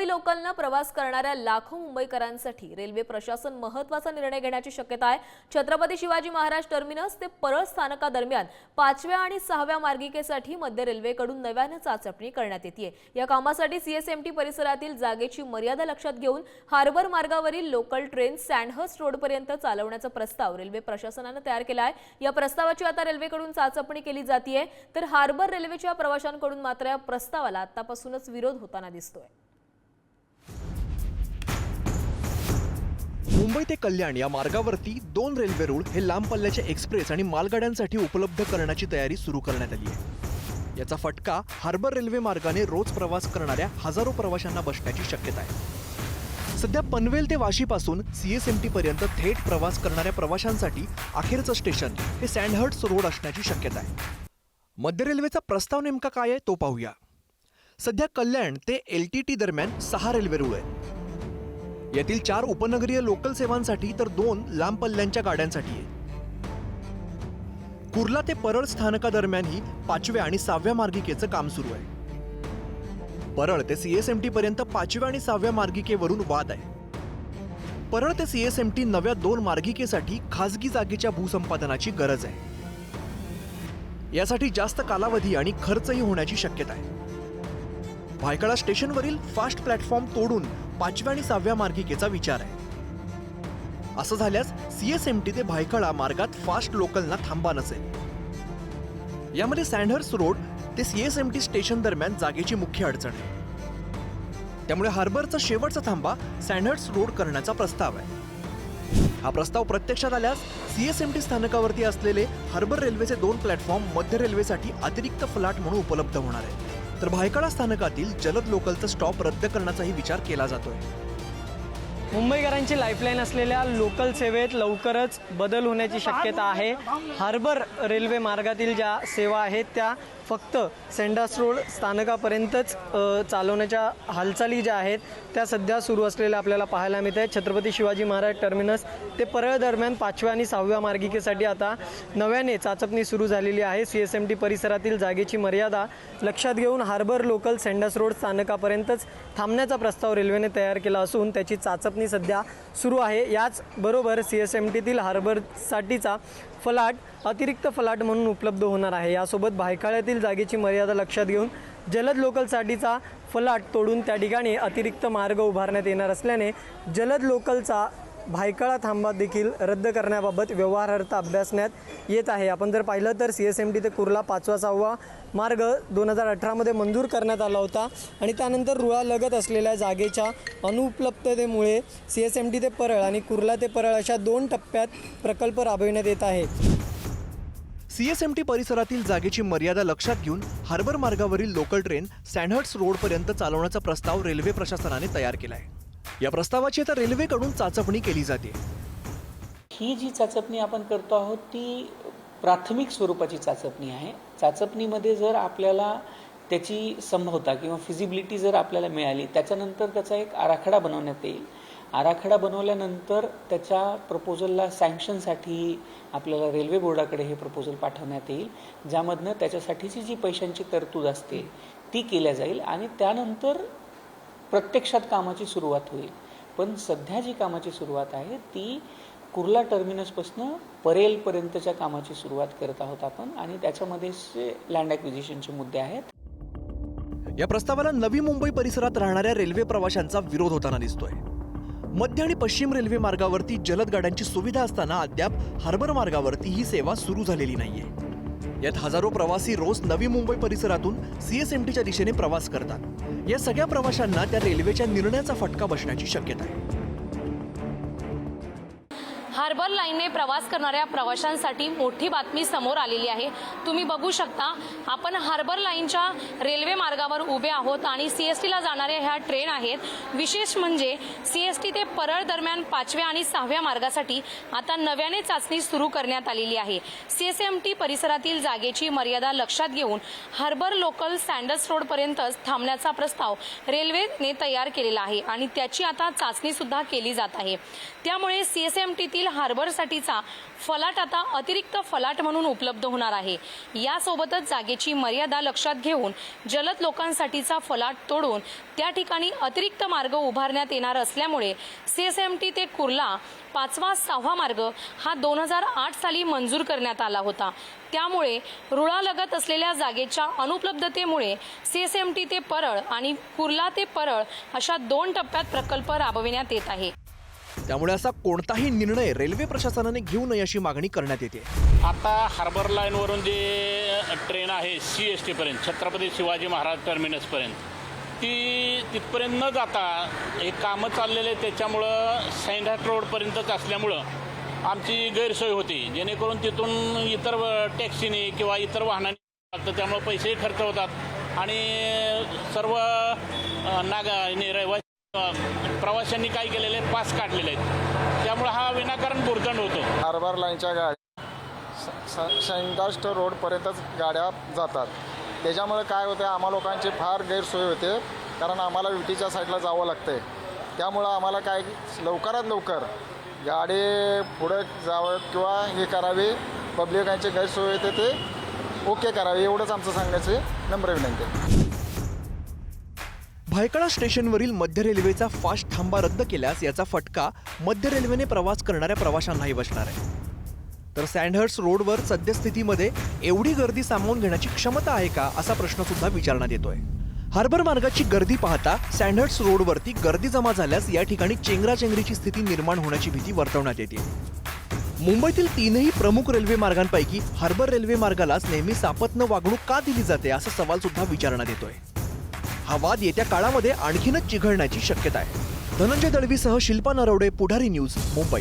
मुंबई लोकलनं प्रवास करणाऱ्या लाखो मुंबईकरांसाठी रेल्वे प्रशासन महत्त्वाचा निर्णय घेण्याची शक्यता आहे. छत्रपती शिवाजी महाराज टर्मिनस ते परळ स्थानकादरम्यान पाचव्या आणि सहाव्या मार्गिकेसाठी मध्य रेल्वेकडून नव्यानं चाचपणी करण्यात येते या कामासाठी सीएसएमटी परिसरातील जागेची मर्यादा लक्षात घेऊन हार्बर मार्गावरील लोकल ट्रेन सँडहर्स्ट रोडपर्यंत चालवण्याचा प्रस्ताव रेल्वे प्रशासनानं तयार केला आहे. या प्रस्तावाची आता रेल्वेकडून चाचपणी केली जाते तर हार्बर रेल्वेच्या प्रवाशांकडून मात्र या प्रस्तावाला आतापासूनच विरोध होताना दिसतोय. मुंबई ते कल्याण या मार्गावरती दोन रेल्वे रूळ हे लांब पल्ल्याच्या एक्सप्रेस आणि मालगाड्यांसाठी उपलब्ध करण्याची तयारी सुरू करण्यात आली आहे. याचा फटका हार्बर रेल्वे मार्गाने रोज प्रवास करणाऱ्या हजारो प्रवाशांना बसण्याची शक्यता आहे. सध्या पनवेल ते वाशीपासून सीएसएमटी पर्यंत थेट प्रवास करणाऱ्या प्रवाशांसाठी अखेरचं स्टेशन हे सँडहर्ट्स रोड असण्याची शक्यता आहे. मध्य रेल्वेचा प्रस्ताव नेमका काय आहे तो पाहूया. सध्या कल्याण ते एल टी टी दरम्यान सहा रेल्वे रूळ आहेत. यातील चार उपनगरीय लोकल सेवांसाठी तर दोन लांब पल्ल्यांच्या गाड्यांसाठी आहे. कुर्ला ते परळ स्थानकादरम्यानही पाचव्या आणि सहाव्या मार्गिकेचं काम सुरू आहे. परळ ते सीएसएमटी पर्यंत पाचव्या आणि सहाव्या मार्गिकेवरून वाद आहे. परळ ते सीएसएमटी नव्या दोन मार्गिकेसाठी खासगी जागेच्या भूसंपादनाची गरज आहे. यासाठी जास्त कालावधी आणि खर्चही होण्याची शक्यता आहे. भायखळा स्टेशनवरील फास्ट प्लॅटफॉर्म तोडून पाचव्या आणि सहाव्या मार्गिकेचा विचार आहे. असं झाल्यास सीएसएमटी ते भायखळा मार्गात फास्ट लोकलना थांबा नसेल. यामध्ये सँडहर्स रोड ते सीएसएमटी स्टेशन दरम्यान जागेची मुख्य अडचण आहे. त्यामुळे हार्बरचा शेवटचा थांबा सँडहर्स रोड करण्याचा प्रस्ताव आहे. हा प्रस्ताव प्रत्यक्षात आल्यास सीएसएमटी स्थानकावरती असलेले हार्बर रेल्वेचे दोन प्लॅटफॉर्म मध्य रेल्वेसाठी अतिरिक्त फ्लॅट म्हणून उपलब्ध होणार आहे तर भायखळा स्थानकातील जलद लोकलचा स्टॉप रद्द करण्याचाही विचार केला जातोय. मुंबईकरांची लाईफलाईन असलेल्या लोकल सेवेत लवकरच बदल होण्याची शक्यता आहे. हार्बर रेल्वे मार्गातील ज्या सेवा आहेत त्या फक्त सेंडास रोड स्थानकापर्यंतच चालवण्याच्या हालचाली ज्या आहेत त्या सध्या सुरू असलेल्या आपल्याला पाहायला मिळत आहेत. छत्रपती शिवाजी महाराज टर्मिनस ते परळ दरम्यान पाचव्या आणि सहाव्या मार्गिकेसाठी आता नव्याने चाचपणी सुरू झालेली आहे. सी एस एम टी परिसरातील जागेची मर्यादा लक्षात घेऊन हार्बर लोकल सेंडास रोड स्थानकापर्यंतच थांबण्याचा प्रस्ताव रेल्वेने तयार केला असून त्याची चाचपणी सध्या सुरू आहे. याचबरोबर सी एस एम टीतील हार्बरसाठीचा फलाट अतिरिक्त फलाट म्हणून उपलब्ध होणार आहे. यासोबत भायखळ्यातील जागेची मर्यादा लक्षात घेऊन जलद लोकलसाठीचा फलाट तोडून त्या ठिकाणी अतिरिक्त मार्ग उभारण्यात येणार असल्याने जलद लोकलचा भायखळा थांबा देखील रद्द करण्याबाबत व्यवहारार्थ अभ्यासण्यात येत आहे. आपण जर पाहिलं तर सी एस एम टी ते कुर्ला पाचवा सहावा मार्ग दोन हजार अठरामध्ये मंजूर करण्यात आला होता. आणि त्यानंतर रुळालगत असलेल्या जागेच्या अनुपलब्धतेमुळे सी एस एम टी ते परळ आणि कुर्ला ते परळ अशा दोन टप्प्यात प्रकल्प राबविण्यात येत आहे. सीएसएमटी परिसरातील जागेची मर्यादा लक्षात घेऊन हार्बर मार्गावरील लोकल ट्रेन सँडहर्ट्स रोडपर्यंत चालवण्याचा प्रस्ताव रेल्वे प्रशासनाने तयार केला आहे या प्रस्तावाची आता रेल्वेकडून चाचपणी केली जाते. ही जी चाचपणी आपण करतो आहोत ती प्राथमिक स्वरूपाची चाचपणी आहे. चाचपणीमध्ये जर आपल्याला त्याची संभवता किंवा फिजिबिलिटी जर आपल्याला मिळाली त्याच्यानंतर त्याचा एक आराखडा बनवण्यात येईल. आराखडा बनवल्यानंतर त्याच्या प्रपोजलला सँक्शनसाठी आपल्याला रेल्वे बोर्डाकडे हे प्रपोजल पाठवण्यात येईल ज्यामधनं त्याच्यासाठीची जी पैशांची तरतूद असते ती केल्या जाईल. आणि त्यानंतर प्रत्यक्षात कामाची सुरुवात होईल. पण सध्या जी कामाची सुरुवात आहे ती कुर्ला टर्मिनसपासून परेलपर्यंतच्या कामाची सुरुवात करत आहोत आपण आणि त्याच्यामध्ये लँड ॲक्विजिशनचे मुद्दे आहेत. या प्रस्तावाला नवी मुंबई परिसरात राहणाऱ्या रेल्वे प्रवाशांचा विरोध होताना दिसतोय. मध्य आणि पश्चिम रेल्वे मार्गावरती जलद गाड्यांची सुविधा असताना अद्याप हार्बर मार्गावरती ही सेवा सुरू झालेली नाहीये. यात हजारो प्रवासी रोज नवी मुंबई परिसरातून सीएसएमटीच्या दिशेने प्रवास करतात. या सगळ्या प्रवाशांना त्या रेल्वेच्या निर्णयाचा फटका बसण्याची शक्यता आहे. हार्बर लाईनने प्रवास करणाऱ्या प्रवाशांसाठी मोठी बातमी समोर आलेली आहे. तुम्ही बघू शकता आपण हार्बर लाईनच्या रेल्वे मार्गावर उभे आहोत आणि सी एस टीला जाणाऱ्या ह्या ट्रेन आहेत. विशेष म्हणजे सी एस टी ते परळ दरम्यान पाचव्या आणि सहाव्या मार्गासाठी आता नव्याने चाचणी सुरू करण्यात आलेली आहे. सी एस एम टी परिसरातील जागेची मर्यादा लक्षात घेऊन हार्बर लोकल सँडर्स रोडपर्यंतच थांबण्याचा प्रस्ताव रेल्वेने तयार केलेला आहे आणि त्याची आता चाचणी सुद्धा केली जात आहे. त्यामुळे सीएसएमटीतील हार्बरसाठीचा फलाट आता अतिरिक्त फलाट म्हणून उपलब्ध होणार आहे. यासोबतच जागेची मर्यादा लक्षात घेऊन जलद लोकांसाठीचा फलाट तोडून त्या ठिकाणी अतिरिक्त मार्ग उभारण्यात येणार असल्यामुळे सीएसएमटी ते कुर्ला पाचवा सहावा मार्ग हा दोन हजार आठ साली मंजूर करण्यात आला होता. त्यामुळे रुळालगत असलेल्या जागेच्या अनुपलब्धतेमुळे सीएसएमटी ते परळ आणि कुर्ला ते परळ अशा दोन टप्प्यात प्रकल्प राबविण्यात येत आहे. त्यामुळे असा कोणताही निर्णय रेल्वे प्रशासनाने घेऊ नये अशी मागणी करण्यात येते. आता हार्बर लाईनवरून जे ट्रेन आहे सी एस टीपर्यंत छत्रपती शिवाजी महाराज टर्मिनसपर्यंत ती तिथपर्यंत न जाता हे कामं चाललेले त्याच्यामुळं सँडहाट रोडपर्यंतच असल्यामुळं आमची गैरसोय होती. जेणेकरून तिथून इतर टॅक्सीने किंवा इतर वाहनांनी लागतं त्यामुळं पैसेही खर्च होतात. आणि सर्व नागा रहिवासी प्रवाशांनी काय केलेले आहेत? पास काढलेले आहेत. त्यामुळं हा विनाकारण बुरदंड होतो. हार्बर लाईनच्या गाड्या शेंडास्ट रोडपर्यंतच गाड्या जातात. त्याच्यामुळे काय होतं आम्हा लोकांची फार गैरसोय होते कारण आम्हाला विटीच्या साईडला जावं लागतं आहे त्यामुळं आम्हाला काय लवकरात लवकर गाडी पुढे जावं किंवा हे करावी पब्लिकांची गैरसोय होते ते ओके करावे एवढंच आमचं सांगायचं नम्र विनंती. आहे भायखळा स्टेशनवरील मध्य रेल्वेचा फास्ट थांबा रद्द केल्यास याचा फटका मध्य रेल्वेने प्रवास करणाऱ्या प्रवाशांनाही बसणार आहे. तर सँडहर्स रोडवर सद्यस्थितीमध्ये एवढी गर्दी सामावून घेण्याची क्षमता आहे का असा प्रश्न सुद्धा विचारण्यात येतोय. हार्बर मार्गाची गर्दी पाहता सँडहर्स रोडवरती गर्दी जमा झाल्यास या ठिकाणी चेंगराचेंगरीची स्थिती निर्माण होण्याची भीती वर्तवण्यात येते. मुंबईतील तीनही प्रमुख रेल्वे मार्गांपैकी हार्बर रेल्वे मार्गालाच नेहमी सापत्न वागणूक का दिली जाते असा सवाल सुद्धा विचारण्यात येतोय. हा वाद येत्या काळामध्ये आणखीनच चिघळण्याची शक्यता आहे. धनंजय दळवीसह शिल्पा नरवडे पुढारी न्यूज मुंबई.